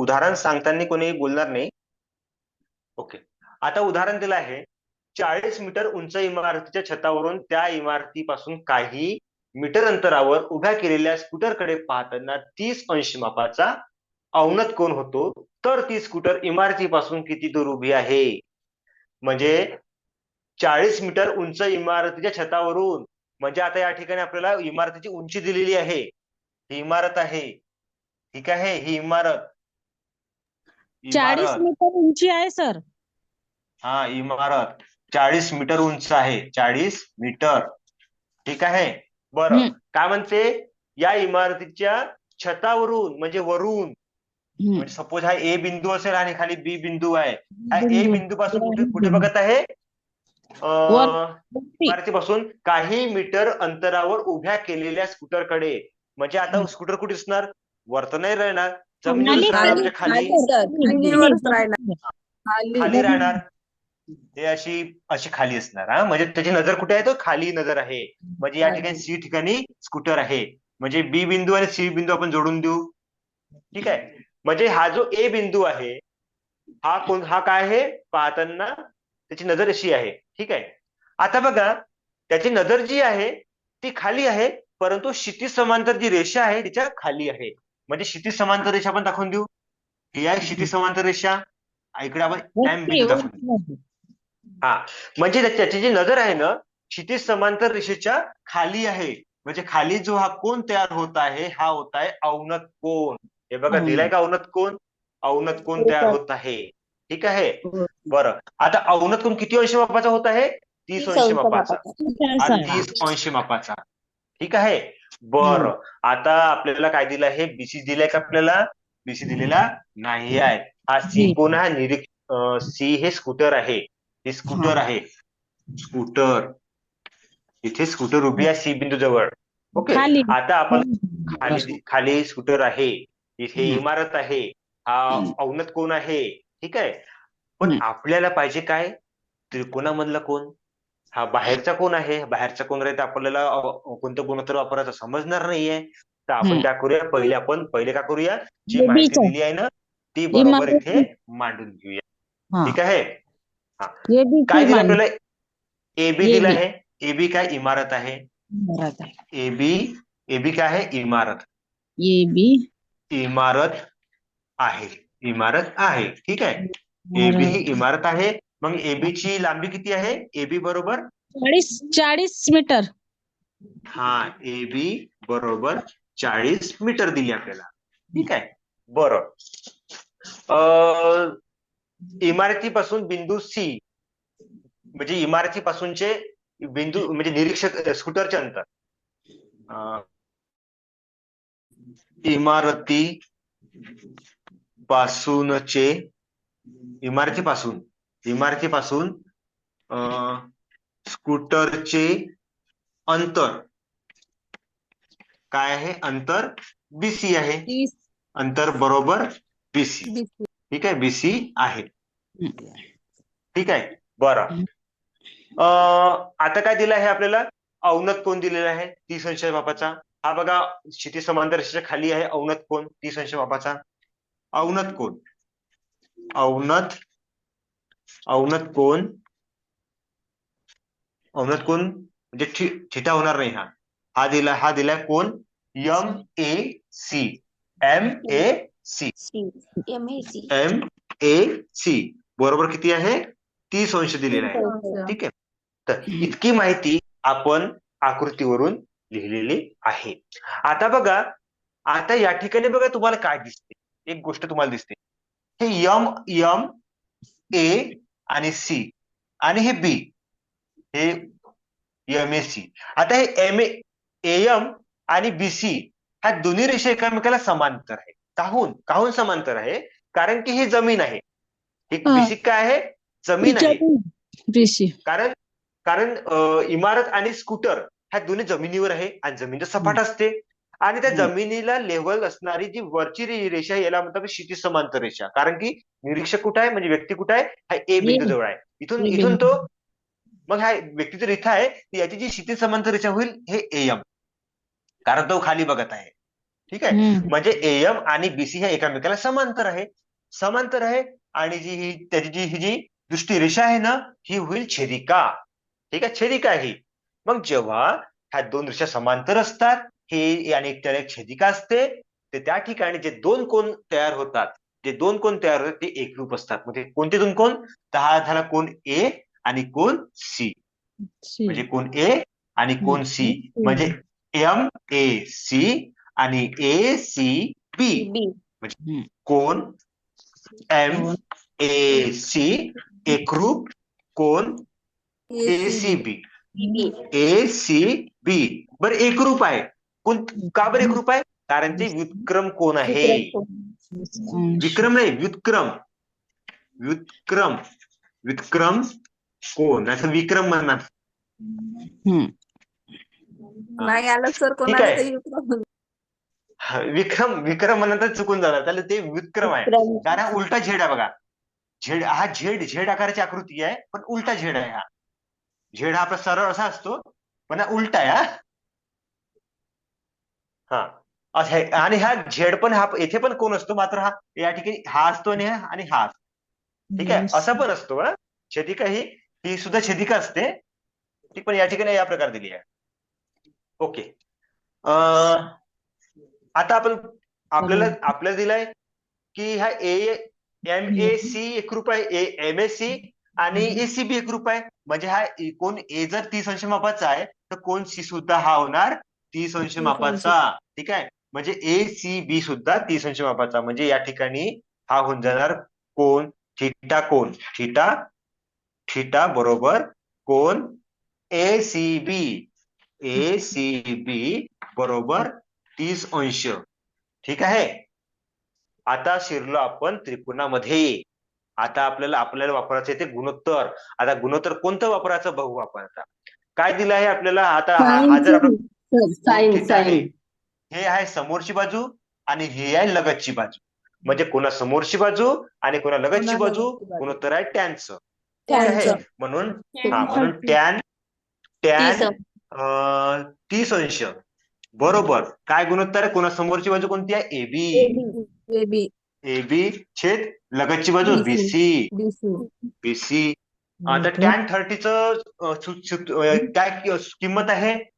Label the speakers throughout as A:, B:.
A: उदाहरण सांगताना कोणी बोलणार नाही. ओके. आता उदाहरण दिलं आहे. चाळीस मीटर उंच इमारतीच्या छतावरून त्या इमारतीपासून काही मीटर अंतरावर उभ्या केलेल्या स्कूटरकडे पाहताना तीस अंश मापाचा अवनत कोण होतो? तर ती स्कूटर इमारतीपासून किती दूर उभी आहे? म्हणजे चाळीस मीटर उंच इमारतीच्या छतावरून म्हणजे आता या ठिकाणी आपल्याला इमारतीची उंची दिलेली आहे. ही इमारत आहे. ठीक आहे? ही इमारत.
B: चाळीस मीटर उंची आहे सर.
A: हा इमारत. चाळीस मीटर उंच आहे. चाळीस मीटर. ठीक आहे? बरं. काय म्हणते? या इमारतीच्या छतावरून म्हणजे वरून. म्हणजे सपोज हा ए बिंदू असेल आणि खाली बी बिंदू आहे. हा ए
B: बिंदू.
A: पासून कुठे कुठे बघत आहे?
B: वरती.
A: इमारतीपासून काही मीटर अंतरावर उभ्या केलेल्या स्कूटरकडे. म्हणजे आता स्कूटर कुठे दिसणार? वर तर नाही राहणार. जमिनीवर
B: खाली-
A: दिसणार
B: खाली-
A: म्हणजे खाली खाली राहणार. ते अशी अशी खाली असणार हा? म्हणजे त्याची नजर कुठे आहे? तो खाली नजर आहे. म्हणजे या ठिकाणी सी ठिकाणी स्कूटर आहे. म्हणजे बी बिंदू आणि सी बिंदू आपण जोडून देऊ. ठीक आहे? म्हणजे हा जो ए बिंदू आहे हा कोण हा काय आहे? पाहताना त्याची नजर अशी आहे. ठीक आहे? आता बघा त्याची नजर जी आहे ती खाली आहे परंतु क्षितिज समांतर जी रेषा आहे तिच्या खाली आहे. म्हणजे क्षितिज समांतर रेषा आपण दाखवून देऊ. ही आहे क्षितिज समांतर रेषा. इकडे आपण एम
B: वरती,
A: बिंदू दाखवून देऊ.
B: वरती.
A: हा म्हणजे त्या- त्याची जी नजर आहे ना क्षितिज समांतर रेषेच्या खाली आहे. म्हणजे खाली जो हा कोण तयार होत आहे हा होत आहे अवनत कोण. हे बघा. दिलाय का अवनत कोण? अवनत कोण तयार होत आहे. ठीक आहे?
C: हो.
A: बरं. आता अवनत कोण किती अंश मापाचा होत आहे? तीस अंश मापाचा. आणि. तीस अंश मापाचा. ठीक आहे? बरं. आता आपल्याला काय दिलं आहे? बीसी दिलाय का आपल्याला? बीसी दिलेला नाही आहे. हा सी. कोण आहे निरीक सी हे स्कूटर आहे. हे स्कूटर आहे. स्कूटर इथे स्कूटर उभी आहे सी बिंदू जवळ ओके आता आपण खाली खाली स्कूटर आहे. इथे. इमारत आहे. हा. अवनत कोण आहे? ठीक आहे. पण. आपल्याला पाहिजे काय? त्रिकोणामधला कोण? हा बाहेरचा कोण आहे? बाहेरचा कोण आहे तर आपल्याला कोणतं गुणोत्तर वापरायचं समजणार नाहीये. तर आपण. काय करूया? पहिले आपण पहिले काय करूया? जी माहिती. दिली आहे ना ती बरोबर इथे मांडून घेऊया. ठीक आहे?
B: हे.
A: काय दिलं आपल्याला? A B
B: AB.
A: दिलं आहे. ए बी काय? इमारत आहे.
B: इमारत आहे.
A: ए बी ए बी काय आहे? इमारत.
B: A B.
A: इमारत आहे. इमारत आहे. ठीक आहे? ए बी ही इमारत आहे. मग ए बी ची लांबी किती आहे? ए बी बरोबर?
B: चाळीस चाळीस मीटर.
A: हा ए बी बरोबर चाळीस मीटर दिली आपल्याला. ठीक आहे? बरं. इमारतीपासून बिंदू सी म्हणजे इमारतीपासूनचे बिंदू म्हणजे निरीक्षक स्कूटरचे अंतर. इमारती पासूनचे इमारतीपासून इमारतीपासून अ, स्कूटरचे अंतर. काय आहे? अंतर बीसी आहे. अंतर बरोबर बीसी. ठीक आहे? बीसी आहे. ठीक आहे. बरं. आता काय दिलं आहे आपल्याला? अवनत कोण दिलेला आहे? तीस अंश मापाचा हा बघा क्षितिज समांतर रेषेच्या खाली आहे अवनत कोण? तीस अंश मापाचा अवनत कोण? अवनत अवनत कोण? अवनत कोण? म्हणजे थिटा होणार नाही हा. हा दिला हा दिलाय कोण? M A C. M A C. M A C. बरोबर किती आहे? तीस अंश दिलेला आहे. ठीक आहे. तर इतकी माहिती आपण आकृतीवरून लिहिलेली आहे. आता बघा आता या ठिकाणी बघा तुम्हाला काय दिसते. एक गोष्ट तुम्हाला दिसते. हे यम यम ए आणि सी आणि हे बी हे एम ए सी आता हे एम ए एम आणि बी सी ह्या दोन्ही रेषा एकमेकाला समांतर आहे काहून? काहून समांतर आहे? कारण की ही जमीन आहे. ही. बीसी काय आहे? जमीन आहे. कारण कारण इमारत आणि स्कूटर ह्या दोन्ही जमिनीवर आहे आणि जमीन सपाट असते. आणि त्या. जमिनीला लेवल असणारी जी वरची रेषा याला म्हणतात क्षितिज समांतर रेषा. कारण की निरीक्षक कुठे आहे? म्हणजे व्यक्ती कुठे आहे? हा ए बिंदू जवळ आहे. इथून इथून तो. मग हा व्यक्ती जर इथं आहे याची जी क्षितिज समांतर रेषा होईल हे एम कारण तो खाली बघत आहे. ठीक आहे. म्हणजे एएम आणि बीसी ह्या एकामेकाला समांतर आहे. समांतर आहे आणि जी ही त्याची जी ही जी दृष्टी रेषा आहे ना ही होईल छेदिका. ठीक आहे? छेदिका ही. मग जेव्हा ह्या दोन रेषा समांतर असतात हे आणि त्याला एक छेदिका असते. ते त्या ठिकाणी जे दोन कोण तयार होतात जे दोन कोण तयार होतात ते एकरूप असतात. म्हणजे कोणते दोन कोण? तर हा झाला कोण ए आणि कोण सी. म्हणजे कोण ए आणि कोण सी म्हणजे एम ए सी आणि ए सी बी कोण? एम ए सी एकरूप कोण? ए सी बी ए सी बी बरं एकरूप आहे. कोण का बरं एकरूप आहे कारण ते व्युत्क्रम कोण आहे. विक्रम नाही व्युत्क्रम. व्युत्क्रम. व्युत्क्रम कोण? नाही विक्रम म्हणणार.
B: हम्म.
C: नाही आलं सर कोणाला
A: आहे.
C: ते विक्रम.
A: विक्रम विक्रम तर चुकून जाणार त्याला ते व्युत्क्रम आहे. कारण उलटा झेड आहे बघा. झेड हा झेड झेड आकाराची आकृती आहे पण उलटा झेड आहे हा. झेड हा आपला सरळ असा असतो पण हा उलटा आहे हा. हा. आहे. आणि हा झेड पण हा येथे पण कोण असतो मात्र हा? या ठिकाणी हा असतो आणि हा आणि हा असतो. ठीक आहे? असा पण असतो छेदिका ही ही सुद्धा छेदिका असते. ती पण या ठिकाणी या प्रकारे दिली आहे. ओके. आता आपण आपल्याला आपल्याला दिलाय की हा ए एम ए सी एकरूप आहे. ए एम ए सी आणि ए सी बी एकरूप आहे. म्हणजे हा कोण ए जर तीस अंश मापाचा आहे तर कोण सी सुद्धा हा होणार? तीस अंश मापाचा ठीक आहे. म्हणजे ए सी बी सुद्धा तीस अंश मापाचा म्हणजे या ठिकाणी हा होऊन जाणार कोण थिटा कोण थिटा थिटा बरोबर कोण ए सी बी ए सी बी बरोबर तीस अंश. ठीक आहे? आता शिरलो आपण त्रिकोणामध्ये. आता आपल्याला आपल्याला वापरायचं ते गुणोत्तर. आता गुणोत्तर कोणतं वापरायचं बघू आपण आता. काय दिलं आहे आपल्याला? आता हा जर आपण
B: साईन
A: आहे.
B: साईन
A: हे आहे समोरची बाजू आणि हे आहे लगतची बाजू. म्हणजे कोणा समोरची बाजू आणि कोणा लगतची बाजू. गुणोत्तर आहे टॅनचं ठीक आहे. म्हणून हा म्हणून टॅन टॅन अं, तीस अंश. बरोबर. काय गुणोत्तर? आहे कोणा समोरची बाजू कोणती आहे? AB
C: A B.
A: एबी छेद लगतची बाजू
C: BC.
A: BC
C: B C.
A: BC आता टॅन थर्टीचं काय कि- किंमत आहे?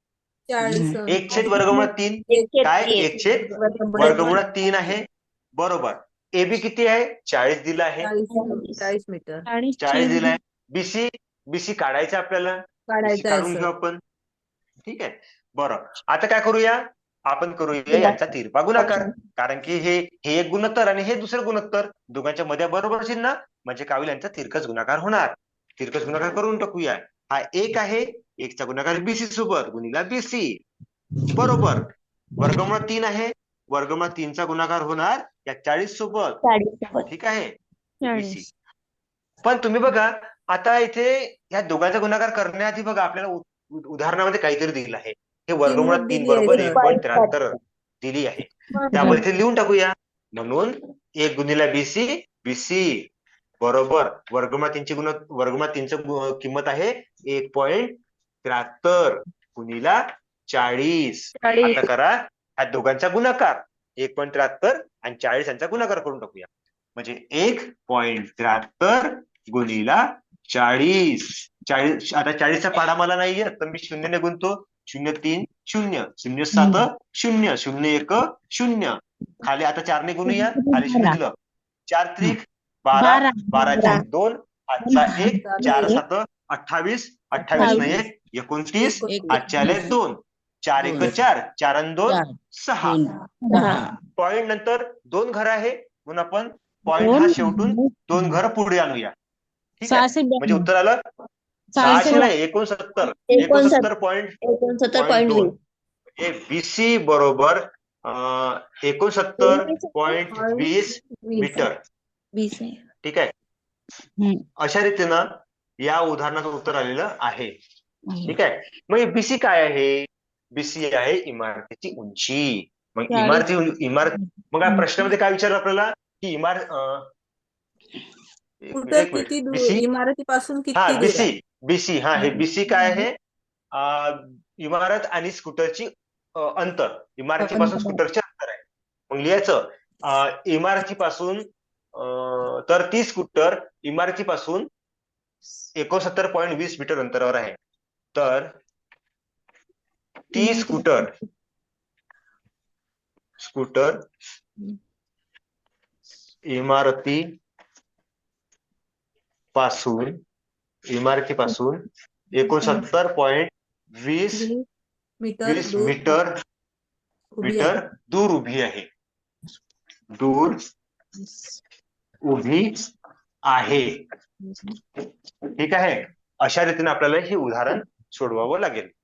C: चाळीस.
A: एक छेद वर्गमुळात तीन. काय? एक छेद वर्गमुळात तीन आहे. बरोबर. एबी किती आहे? चाळीस दिला आहे.
C: चाळीस मीटर.
A: चाळीस दिलाय बीसी बीसी काढायचं आपल्याला. काढून
C: आहे
A: घेऊ आपण. ठीक आहे. बरं. आता काय करूया? आपण करूया यांचा तिरपा गुणाकार कारण की हे हे एक गुणोत्तर आणि हे दुसरं गुणोत्तर. दोघांच्या मध्ये बरोबर असेल ना म्हणजे होईल यांचा तिरकस गुणाकार होणार. तिरकस गुणाकार करून टाकूया. हा एक आहे. एकचा गुणाकार बीसी सोबत गुणिला बीसी बरोबर. वर्गमुळात तीन आहे. वर्गमुळात तीनचा गुणाकार होणार या चाळीस सोबत. ठीक आहे. पण तुम्ही बघा आता इथे या दोघांचा गुणाकार करण्याआधी बघा आपल्याला उदाहरणामध्ये काहीतरी दिलं आहे. हे वर्गमुळात
C: किंमत
A: तीन बरोबर. एक पॉईंट त्र्याहत्तर दिली आहे. त्यामुळे इथे लिहून टाकूया. म्हणून एक गुणिला बीसी बीसी बरोबर. वर्गमुळात तीनची गुण वर्गमुळात तीनचं किंमत आहे एक पॉईंट त्र्याहत्तर गुणिला चाळीस. आता करा ह्या दोघांचा गुणाकार. एक पॉईंट त्र्याहत्तर आणि चाळीस यांचा गुणाकार करून टाकूया. म्हणजे एक पॉईंट त्र्याहत्तर गुणिला चाळीस. चाळीस आता चाळीसचा पाडा मला नाहीये तर मी शून्यने गुणतो. शून्य तीन शून्य. शून्य सात शून्य. शून्य एक शून्य. खाली आता चारने गुणूया. खाली शून्य चार त्रिक बारा
B: बारा.
A: बाराचे दोन. आजचा एक चार सात अठ्ठावीस अठ्ठावीस. न एक एकोणतीस आजच्या दोन. चार एक चार. चार अन दोन सहा. पॉइंट नंतर दोन घर आहे. म्हणून आपण पॉइंट हा शेवटून दोन घर पुढे आणूया. ठीक आहे?
B: सहाशे
A: म्हणजे. उत्तर आलं?
B: सहाशे
A: नाही एकोणसत्तर. एकोणसत्तर. पॉईंट
D: एकोणसत्तर
A: पॉईंट म्हणजे बीसी बरोबर एकोणसत्तर पॉईंट वीस मीटर. ठीक आहे. अशा रीतीनं या उदाहरणाचं उत्तर आलेलं आहे. ठीक आहे? मग बीसी काय आहे? बीसी आहे इमारतीची उंची. मग. इमारती इमारत मग प्रश्नामध्ये काय विचारलं आपल्याला? की इमारत
C: इमारतीपासून
A: हा? बीसी बीसी हा हे बीसी काय आहे? इमारत आणि स्कूटरची अंतर. इमारतीपासून. स्कूटरचे अंतर आहे. मग लिहायचं इमारतीपासून तर ती स्कूटर इमारतीपासून एकोणसत्तर पॉईंट वीस मीटर अंतरावर आहे. तर ती स्कूटर स्कूटर इमारती पासून इमारतीपासून एकोणसत्तर पॉईंट वीस
C: वीस मीटर
A: वीस
C: दूर
A: मीटर मीटर दूर उभी आहे. दूर उभी आहे. ठीक आहे? अशा रीतीने आपल्याला हे उदाहरण zorba bola geldi.